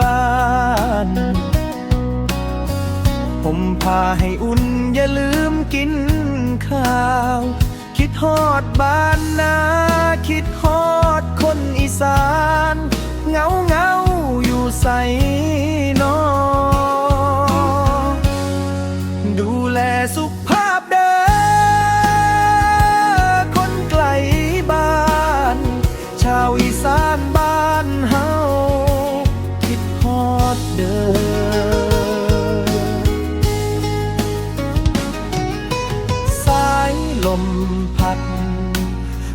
บ้าน ผมพาให้อุ่นอย่าลืมกินข้าว คิดฮอดบ้านนา คิดฮอดคนอีสาน เงาเงาอยู่ใสนอดูแลสุขภ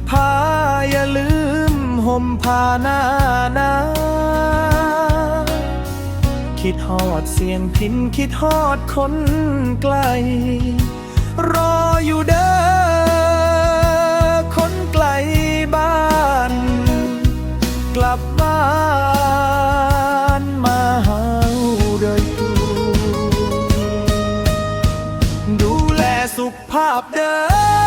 พาอย่าลืมห่มผ้าหน้าหนาคิดฮอดเสียงพินคิดฮอดคนไกล รออยู่เด้อคนไกลบ้าน กลับบ้านมาหาเด้อดูดูแลสุขภาพเด้อ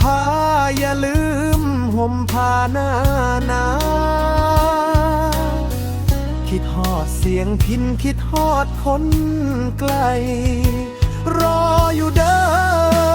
พาอย่าลืมห่มผ้าหน้าหนาคิดหอดเสียงพินคิดหอดคนไกล รออยู่เด้อ